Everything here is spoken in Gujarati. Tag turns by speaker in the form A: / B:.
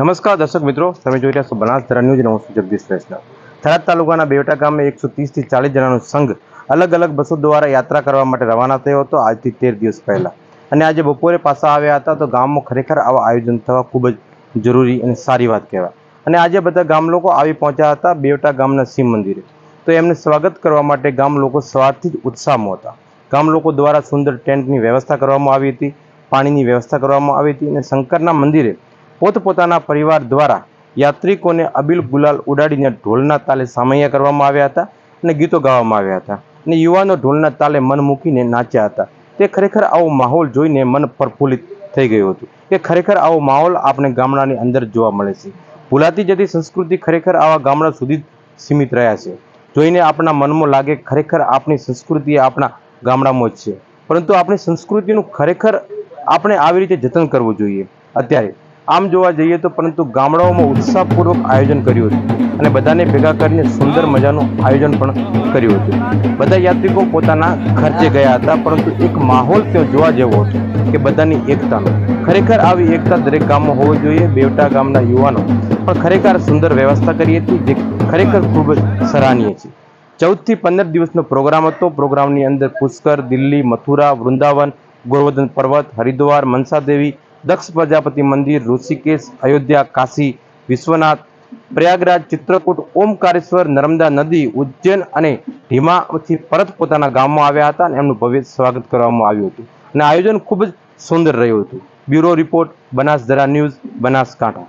A: નમસ્કાર દર્શક મિત્રો, તમે જોઈ રહ્યા છો બનાસધરા ન્યૂઝ નવસો છું જગદીશ વૈષ્ણવ થરાદ તાલુકાના બેવટા ગામે એકસો ત્રીસથી ચાલીસ જણાનો સંઘ અલગ અલગ બસો દ્વારા યાત્રા કરવા માટે રવાના થયો હતો આજથી તેર દિવસ પહેલા. અને આજે બપોરે પાછા આવ્યા હતા તો ગામમાં ખરેખર આવા આયોજન થવા ખૂબ જ જરૂરી અને સારી વાત કહેવાય. અને આજે બધા ગામ લોકો આવી પહોંચ્યા હતા બેવટા ગામના શિવ મંદિરે. તો એમને સ્વાગત કરવા માટે ગામ લોકો સવારથી જ ઉત્સાહમાં હતા. ગામ લોકો દ્વારા સુંદર ટેન્ટની વ્યવસ્થા કરવામાં આવી હતી, પાણીની વ્યવસ્થા કરવામાં આવી હતી અને શંકરના મંદિરે પોતપોતાના પરિવાર દ્વારા યાત્રિકોને અબીલ ગુલાલ ઉડાડીને ઢોલના તાલે સામૈયા કરવામાં આવ્યા હતા અને ગીતો ગાવામાં આવ્યા હતા. અને યુવાનો ઢોલના તાલે મન મૂકીને નાચ્યા હતા. તે ખરેખર આવો માહોલ જોઈને મન પ્રફુલ્લિત થઈ ગયું હતું કે ખરેખર આવો માહોલ આપણે ગામડાની અંદર જોવા મળે છે. ભૂલાતી જતી સંસ્કૃતિ ખરેખર આવા ગામડા સુધી સીમિત રહ્યા છે. જોઈને આપણા મનમાં લાગે ખરેખર આપણી સંસ્કૃતિ આપણા ગામડામાં જ છે. પરંતુ આપણી સંસ્કૃતિનું ખરેખર આપણે આવી રીતે જતન કરવું જોઈએ. અત્યારે આમ જોવા જઈએ તો પરંતુ ગામડાઓમાં ઉત્સાહપૂર્વક આયોજન કર્યું હતું અને બધાને ભેગા કરીને સુંદર મજાનું આયોજન પણ કર્યું હતું. બધા યાત્રિકો પોતાના ખર્ચે ગયા હતા, પરંતુ એક માહોલ ત્યાં જોવા જેવો હતો કે બધાની એકતાનો. ખરેખર આવી એકતા દરેક ગામમાં હોવી જોઈએ, બેવટા ગામના યુવાનો પણ ખરેખર સુંદર વ્યવસ્થા કરી હતી, જે ખરેખર ખૂબ જ સરાહનીય છે. ચૌદથી પંદર દિવસનો પ્રોગ્રામ હતો. પ્રોગ્રામની અંદર પુષ્કર, દિલ્હી, મથુરા, વૃંદાવન, ગોવર્ધન પર્વત, હરિદ્વાર, મનસાદેવી દક્ષ પ્રજાપતિ મંદિર, ઋષિકેશ, અયોધ્યા, કાશી, વિશ્વનાથ, પ્રયાગરાજ, ચિત્રકૂટ, ઓમકારેશ્વર, નર્મદા નદી, ઉજ્જૈન અને ઢીમાથી પરત પોતાના ગામમાં આવ્યા હતા અને એમનું ભવ્ય સ્વાગત કરવામાં આવ્યું હતું. અને આયોજન ખૂબ જ સુંદર રહ્યું હતું. Bureau report Banasdhara news, Banaskantha.